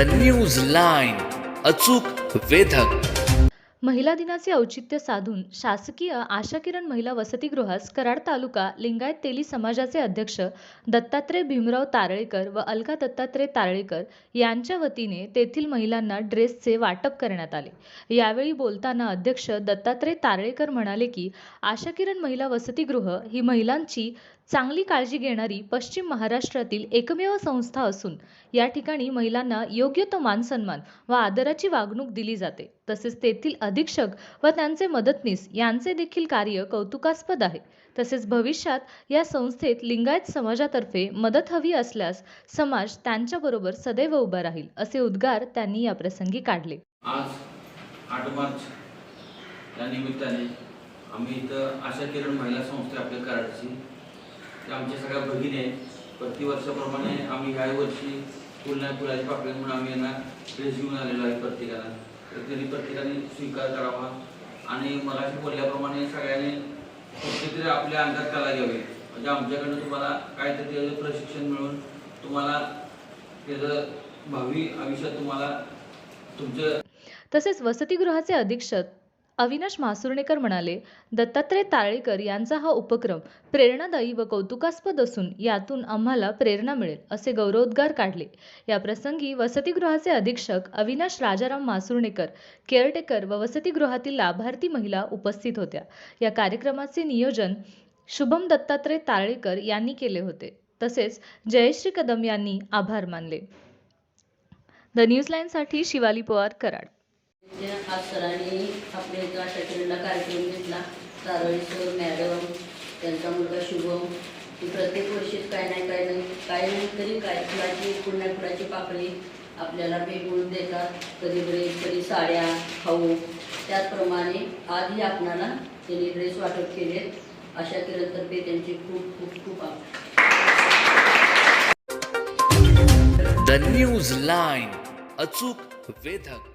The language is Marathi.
द न्यूज लाईन अचूक वेधक. महिला दिनाचे औचित्य साधून शासकीय आशा किरण महिला वसतिगृहास कराड तालुका लिंगायत तेली समाजाचे अध्यक्ष दत्तात्रय भीमराव तारळेकर व अलका दत्तात्रय तारळेकर यांच्या वतीने तेथील महिलांना ड्रेसचे वाटप करण्यात आले. यावेळी बोलताना अध्यक्ष दत्तात्रय तारळेकर म्हणाले की आशा किरण महिला वसतिगृह ही महिलांची चांगली काळजी घेणारी पश्चिम महाराष्ट्रातील एकमेव संस्था असून या ठिकाणी महिलांना योग्य तो मानसन्मान व आदराची वागणूक दिली जाते. तसेच तेथील अधीक्षक व त्यांचे मदतनीस यांचे देखील कार्य कौतुकास्पद आहे. तसेच भविष्यात या संस्थेत लिंगायत समाजातर्फे मदत हवी असल्यास समाज त्यांच्याबरोबर सदैव उभा राहील असे उद्गार त्यांनी या प्रसंगी काढले. आज आठ मार्च या निमित्ताने आम्ही इथं आशा किरण महिला संस्था आपल्या कराडची आमच्या सगळ्या भगिनी आहेत. प्रतिवर्षाप्रमाणे आम्ही ह्या वर्षी फुल नाही फुलाची पाकळी म्हणून आम्ही यांना ड्रेस घेऊन आलेलो आहे प्रत्येकाला. तर त्यांनी प्रत्येकाने स्वीकार करावा. आणि मला बोलल्याप्रमाणे सगळ्यांनी कुठेतरी आपल्या अंगात कला घ्यावी. म्हणजे आमच्याकडनं तुम्हाला काहीतरी त्याचं प्रशिक्षण मिळून तुम्हाला त्याचं भावी आयुष्यात तुम्हाला तुमचं तसेच वसतिगृहाचे अधीक्षक अविनाश मासुर्णेकर म्हणाले दत्तात्रय ताळेकर यांचा हा उपक्रम प्रेरणादायी व कौतुकास्पद असून यातून आम्हाला प्रेरणा मिळेल असे गौरवोद्गार काढले. या प्रसंगी वसतिगृहाचे अधीक्षक अविनाश राजाराम मासुर्णेकर केअरटेकर व वसतिगृहातील लाभार्थी महिला उपस्थित होत्या. या कार्यक्रमाचे नियोजन शुभम दत्तात्रय ताळेकर यांनी केले होते. तसेच जयश्री कदम यांनी आभार मानले. द न्यूज लाईनसाठी शिवाली पवार कराड. म्हणजे आज सरांनी आपल्या इथं अशा कार्यक्रम घेतला. तारळी सर मॅडम त्यांचा मुलगा शुभम. की प्रत्येक वर्षीच काय नाही काय नाही काय नाही तरी काय फुलाची पुण्या फुलाची पाकळी आपल्याला भेटून देतात. कधी ड्रेस कधी साड्या खाऊ. त्याचप्रमाणे आजही आपणाला त्यांनी ड्रेस वाटप केलेत. अशा किरणतर्फे त्यांचे खूप खूप खूप आभार. द न्यूज लाईन अचूक वेधक.